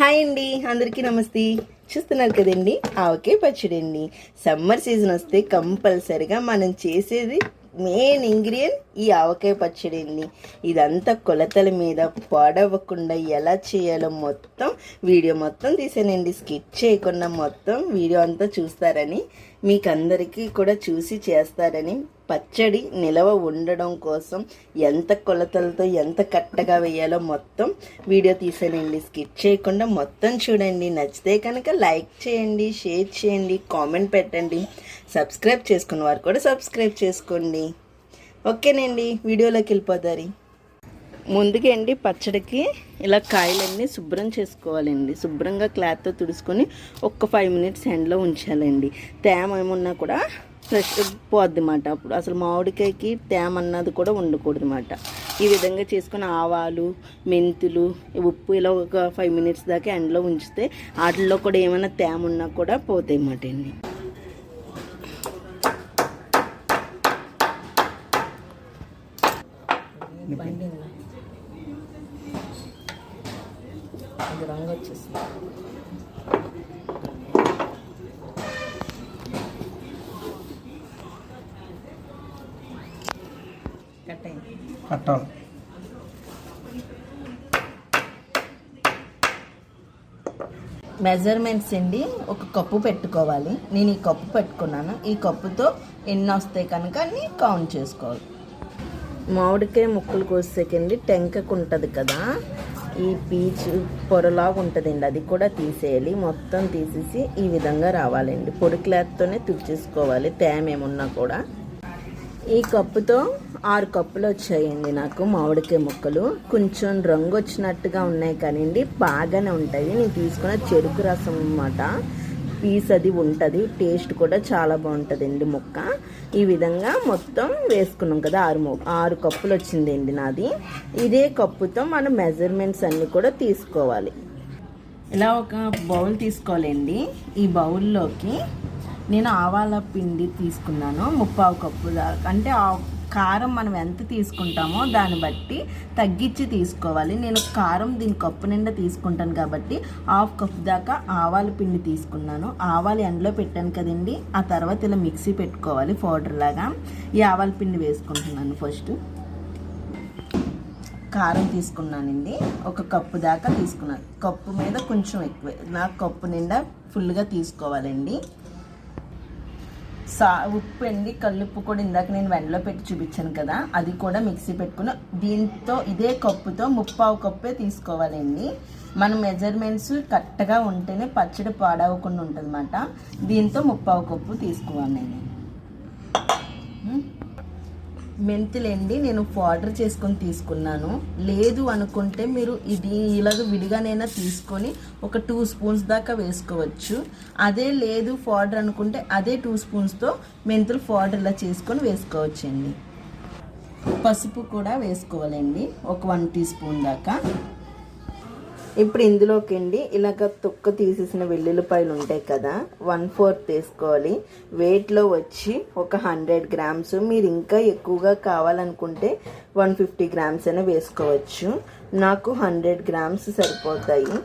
Hi అండి అందరికీ నమస్తే. చూస్తున్నారు కదండి? ఆవకే పచ్చడి అండి సమ్మర్ సీజన్ వస్తే కంపల్సరిగా మనం చేసేది మెయిన్ ఇంగ్రీడియంట్ ఈ ఆవకాయ పచ్చడి అండి ఇదంతా కొలతల మీద పాడవకుండా ఎలా చేయాలో మొత్తం వీడియో మొత్తం తీసానండి. స్కిప్ చేయకుండా మొత్తం వీడియో అంతా చూస్తారని మీకు అందరికీ కూడా చూసి చేస్తారని పచ్చడి నిలవ ఉండడం కోసం ఎంత కొలతలతో ఎంత కట్టగా వేయాలో మొత్తం వీడియో తీసానండి. స్కిప్ చేయకుండా మొత్తం చూడండి. నచ్చితే కనుక లైక్ చేయండి షేర్ చేయండి కామెంట్ పెట్టండి. సబ్స్క్రైబ్ చేసుకున్న వారు కూడా సబ్స్క్రైబ్ చేసుకోండి. ఓకేనండి. వీడియోలోకి వెళ్ళిపోతారు ముందుగా అండి పచ్చడికి ఇలా కాయలన్నీ శుభ్రం చేసుకోవాలండి. శుభ్రంగా క్లాత్తో తుడుచుకొని ఒక్క ఫైవ్ మినిట్స్ ఎండలో ఉంచాలండి. తేమ ఏమున్నా కూడా ఫ్రెష్ పోద్దిమాట. అప్పుడు అసలు మామిడికాయకి తేమ అన్నది కూడా ఉండకూడదు అన్నమాట ఈ విధంగా చేసుకుని ఆవాలు మెంతులు ఉప్పు ఇలా ఒక ఫైవ్ మినిట్స్ దాకా ఎండలో ఉంచితే వాటిల్లో కూడా ఏమైనా తేమ ఉన్నా కూడా పోతాయి అన్నమాట అండి ఇది రంగు వచ్చేసింది. కట్టాలి మెజర్మెంట్స్ అండి ఒక కప్పు పెట్టుకోవాలి. నేను ఈ కప్పు పెట్టుకున్నాను. ఈ కప్పుతో ఎన్ని వస్తాయి కనుక అన్ని కౌంట్ చేసుకోవాలి. మామిడికాయ ముక్కలు కోసేకండి టెంకకు ఉంటుంది కదా ఈ పీచు పొరలాగా ఉంటుందండి అది కూడా తీసేయాలి. మొత్తం తీసేసి ఈ విధంగా రావాలండి. పొడి క్లాత్తోనే తుడిచేసుకోవాలి. తేమ ఏమున్నా కూడా. ఈ కప్పుతో ఆరు కప్పులు వచ్చాయండి నాకు మామిడికాయ ముక్కలు. కొంచెం రంగు వచ్చినట్టుగా ఉన్నాయి కానివ్వండి బాగానే ఉంటాయి. నేను తీసుకున్న చెరుకు రసం అన్నమాట. పీస్ అది ఉంటుంది టేస్ట్ కూడా చాలా బాగుంటుందండి ముక్క. ఈ విధంగా మొత్తం వేసుకున్నాం కదా ఆరు ము- ఆరు కప్పులు వచ్చిందండి నాది. ఇదే కప్పుతో మనం మెజర్మెంట్స్ అన్నీ కూడా తీసుకోవాలి. ఇలా ఒక బౌల్ తీసుకోవాలండి. ఈ బౌల్లోకి నేను ఆవాల పిండి తీసుకున్నాను ముప్పావు కప్పు దాకా. అంటే ఆ కారం మనం ఎంత తీసుకుంటామో దాన్ని బట్టి తగ్గించి తీసుకోవాలి. నేను కారం దీని కప్పు నిండా తీసుకుంటాను కాబట్టి హాఫ్ కప్ దాకా ఆవాల పిండి తీసుకున్నాను. ఆవాలు ఎండలో పెట్టాను కదండి. ఆ తర్వాత ఇలా మిక్సీ పెట్టుకోవాలి పౌడర్ లాగా. ఈ ఆవాల పిండి వేసుకుంటున్నాను ఫస్ట్. కారం తీసుకున్నానండి. ఒక కప్పు దాకా తీసుకున్నాను. కప్పు మీద కొంచెం ఎక్కువ. నాకు కప్పు నిండా ఫుల్గా తీసుకోవాలండి. సా ఉప్పు అండి కల్లుప్పు కూడా ఇందాక నేను వెండలో పెట్టి చూపించాను కదా అది కూడా మిక్సీ పెట్టుకుని దీంతో ఇదే కప్పుతో ముప్పావు కప్పే తీసుకోవాలండి. మన మెజర్మెంట్స్ కరెక్ట్గా ఉంటేనే పచ్చడి పాడవకుండా ఉంటుంది దీంతో ముప్పావు కప్పు తీసుకోవాలి నేను మెంతులండి నేను పౌడర్ చేసుకొని తీసుకున్నాను. లేదు అనుకుంటే మీరు ఇది ఇలాగ విడిగానైనా తీసుకొని ఒక టూ స్పూన్స్ దాకా వేసుకోవచ్చు. అదే లేదు పౌడర్ అనుకుంటే అదే టూ స్పూన్స్తో మెంతులు పౌడర్ ఇలా చేసుకొని వేసుకోవచ్చండి. పసుపు కూడా వేసుకోవాలండి ఒక వన్ టీ స్పూన్ దాకా. ఇప్పుడు ఇందులోకి అండి ఇలాగ తొక్క తీసేసిన వెల్లుల్లిపాయలు ఉంటాయి కదా వన్ ఫోర్త్ వేసుకోవాలి. వెయిట్లో వచ్చి ఒక హండ్రెడ్ గ్రామ్స్ మీరు ఇంకా ఎక్కువగా కావాలనుకుంటే వన్ ఫిఫ్టీ గ్రామ్స్ అయినా వేసుకోవచ్చు. నాకు హండ్రెడ్ గ్రామ్స్ సరిపోతాయి.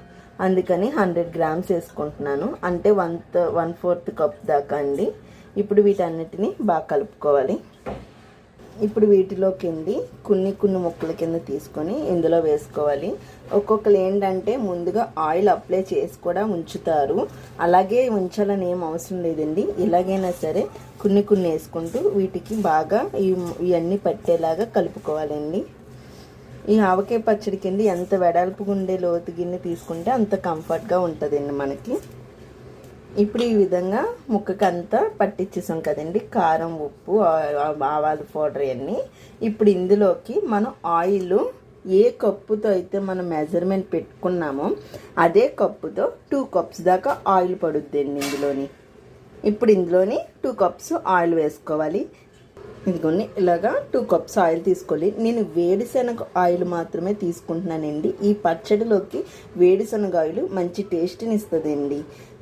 అందుకని హండ్రెడ్ గ్రామ్స్ వేసుకుంటున్నాను. అంటే వన్ వన్ ఫోర్త్ కప్ దాకా అండి. ఇప్పుడు వీటన్నిటిని బాగా కలుపుకోవాలి. ఇప్పుడు వీటిలోకి కింది కొన్ని కొన్ని ముక్కల కింద తీసుకొని ఇందులో వేసుకోవాలి. ఒక్కొక్కరు ఏంటంటే ముందుగా ఆయిల్ అప్లై చేసి కూడా ఉంచుతారు. అలాగే ఉంచాలని ఏం అవసరం లేదండి. ఇలాగైనా సరే కొన్ని కొన్ని వేసుకుంటూ వీటికి బాగా ఇవన్నీ పట్టేలాగా కలుపుకోవాలండి. ఈ ఆవకాయ పచ్చడి కింద ఎంత వెడల్పుగా ఉండే లోతు గిన్నె తీసుకుంటే అంత కంఫర్ట్గా ఉంటుందండి మనకి. ఇప్పుడు ఈ విధంగా ముక్కకంతా పట్టించేసాం కదండి. కారం ఉప్పు ఆవాలు పౌడర్ అన్నీ ఇప్పుడు ఇందులోకి మనం ఆయిల్ ఏ కప్పుతో అయితే మనం మెజర్మెంట్ పెట్టుకున్నామో అదే కప్పుతో టూ కప్స్ దాకా ఆయిల్ పడుద్దండి ఇందులోని. ఇప్పుడు ఇందులోని టూ కప్స్ ఆయిల్ వేసుకోవాలి. ఇదిగోండి ఇలాగా టూ కప్స్ ఆయిల్ తీసుకోవాలి నేను వేడిశనగ ఆయిల్ మాత్రమే తీసుకుంటున్నానండి. ఈ పచ్చడిలోకి వేడిశనగ ఆయిల్ మంచి టేస్ట్ని ఇస్తుందండి.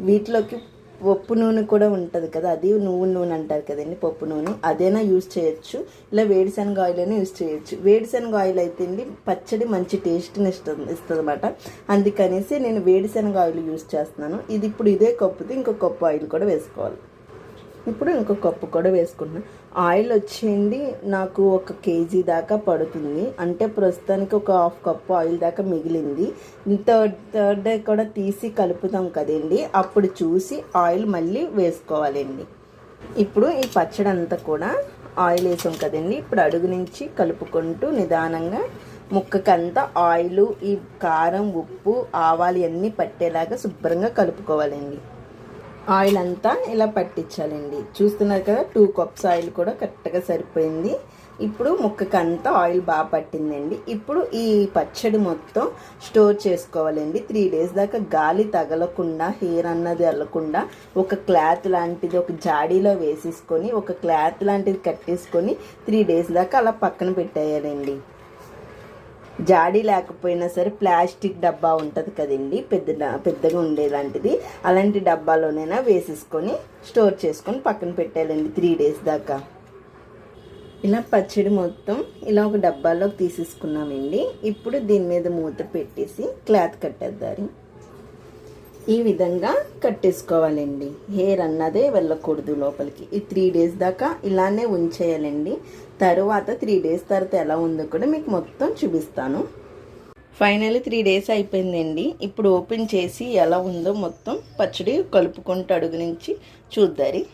వీటిలోకి పప్పు నూనె కూడా ఉంటుంది కదా అది నువ్వు నూనె అంటారు కదండి పప్పు నూనె. అదైనా యూజ్ చేయొచ్చు ఇలా వేడిశనగ ఆయిల్ అయినా యూజ్ చేయొచ్చు. వేడిశనగ ఆయిల్ అయితే అండి పచ్చడి మంచి టేస్ట్ని ఇస్తుంది ఇస్తుంది అనమాట అందుకనేసి నేను వేడిశనగ ఆయిల్ యూజ్ చేస్తున్నాను. ఇది ఇప్పుడు ఇదే కప్పుతో ఇంకో కప్పు ఆయిల్ కూడా వేసుకోవాలి. ఇప్పుడు ఇంకో కప్పు కూడా వేసుకుంటున్నాను ఆయిల్ వచ్చింది నాకు ఒక కేజీ దాకా పడుతుంది. అంటే ప్రస్తుతానికి ఒక హాఫ్ కప్పు ఆయిల్ దాకా మిగిలింది. థర్డ్ థర్డ్ డే కూడా తీసి కలుపుతాం కదండి. అప్పుడు చూసి ఆయిల్ మళ్ళీ వేసుకోవాలండి. ఇప్పుడు ఈ పచ్చడి అంతా కూడా ఆయిల్ వేసాం కదండి. ఇప్పుడు అడుగు నుంచి కలుపుకుంటూ నిదానంగా ముక్కకంతా ఆయిల్ ఈ కారం ఉప్పు ఆవాలు అన్నీ పట్టేలాగా శుభ్రంగా కలుపుకోవాలండి. ఆయిల్ అంతా ఇలా పట్టించాలండి. చూస్తున్నారు కదా టూ కప్స్ ఆయిల్ కూడా కరెక్ట్గా సరిపోయింది. ఇప్పుడు ముక్కకి అంతా ఆయిల్ బాగా పట్టిందండి. ఇప్పుడు ఈ పచ్చడి మొత్తం స్టోర్ చేసుకోవాలండి. త్రీ డేస్ దాకా గాలి తగలకుండా హెయిర్ అన్నది వెళ్ళకుండా ఒక క్లాత్ లాంటిది ఒక జాడీలో వేసేసుకొని ఒక క్లాత్ లాంటిది కట్టేసుకొని త్రీ డేస్ దాకా అలా పక్కన పెట్టేయాలండి. జాడీ లేకపోయినా సరే ప్లాస్టిక్ డబ్బా ఉంటుంది కదండి పెద్ద పెద్దగా ఉండేలాంటిది. అలాంటి డబ్బాలోనైనా వేసేసుకొని స్టోర్ చేసుకొని పక్కన పెట్టాలండి త్రీ డేస్ దాకా. ఇలా పచ్చడి మొత్తం ఇలా ఒక డబ్బాలోకి తీసేసుకున్నామండి. ఇప్పుడు దీని మీద మూత పెట్టేసి క్లాత్ కట్టేద్దారు. ఈ విధంగా కట్టేసుకోవాలండి. హెయిర్ అన్నదే వెళ్ళకూడదు లోపలికి. ఈ త్రీ డేస్ దాకా ఇలానే ఉంచేయాలండి. తరువాత త్రీ డేస్ తర్వాత ఎలా ఉందో కూడా మీకు మొత్తం చూపిస్తాను. ఫైనల్లీ త్రీ డేస్ అయిపోయిందండి. ఇప్పుడు ఓపెన్ చేసి ఎలా ఉందో మొత్తం పచ్చడి కలుపుకుంటూ అడుగు నుంచి చూద్దరి.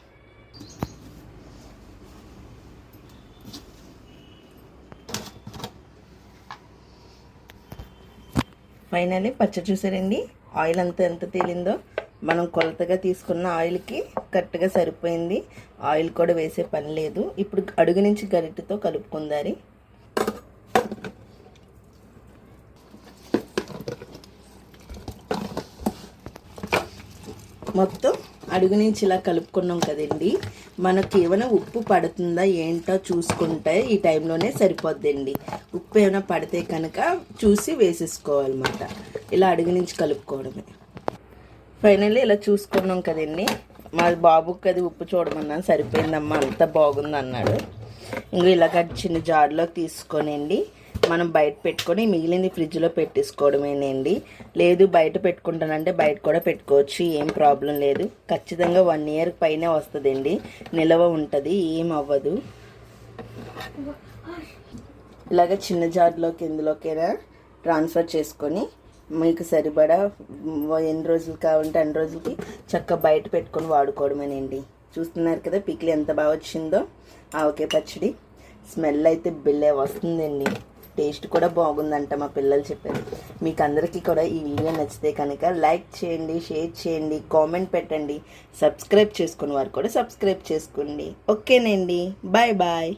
ఫైనల్లీ పచ్చడి చూసారండి? ఆయిల్ అంతా ఎంత తేలిందో? మనం కొలతగా తీసుకున్న ఆయిల్కి కరెక్ట్గా సరిపోయింది. ఆయిల్ కూడా వేసే పని లేదు. ఇప్పుడు అడుగు నుంచి గరిటెతో కలుపుకుందారి. మొత్తం అడుగు నుంచి ఇలా కలుపుకున్నాం కదండి. మనకి ఏమైనా ఉప్పు పడుతుందా ఏంటో చూసుకుంటే ఈ టైంలోనే సరిపోద్దండి. ఉప్పు ఏమైనా పడితే కనుక చూసి వేసేసుకోవాలన్నమాట. ఇలా అడుగు నుంచి కలుపుకోవడమే. ఫైనల్లీ ఇలా చూసుకున్నాం కదండి. మా బాబుకి అది ఉప్పు చూడమన్నాను. సరిపోయిందమ్మా అంత బాగుంది అన్నాడు ఇంకా ఇలాగ చిన్న జార్లో తీసుకోనండి. మనం బయట పెట్టుకొని మిగిలింది ఫ్రిడ్జ్లో పెట్టేసుకోవడమేనండి. లేదు బయట పెట్టుకుంటానంటే బయట కూడా పెట్టుకోవచ్చు. ఏం ప్రాబ్లం లేదు. ఖచ్చితంగా వన్ ఇయర్ పైనే వస్తుందండి. నిలవ ఉంటుంది ఏం అవ్వదు. ఇలాగ చిన్న జార్లోకి ఇందులోకైనా ట్రాన్స్ఫర్ చేసుకొని మీకు సరిపడా ఎన్ని రోజులు కావాలంటే అన్ని రోజులకి చక్కగా బయట పెట్టుకొని వాడుకోవడమేనండి. చూస్తున్నారు కదా పిక్లు ఎంత బాగా వచ్చిందో? ఆవకే పచ్చడి. స్మెల్ అయితే బిల్లే వస్తుందండి. టేస్ట్ కూడా బాగుందంట మా పిల్లలు చెప్పారు మీకు అందరికీ కూడా ఈ వీడియో నచ్చితే కనుక లైక్ చేయండి షేర్ చేయండి కామెంట్ పెట్టండి. సబ్స్క్రైబ్ చేసుకున్న వారు కూడా సబ్స్క్రైబ్ చేసుకోండి. ఓకేనండి. Bye bye.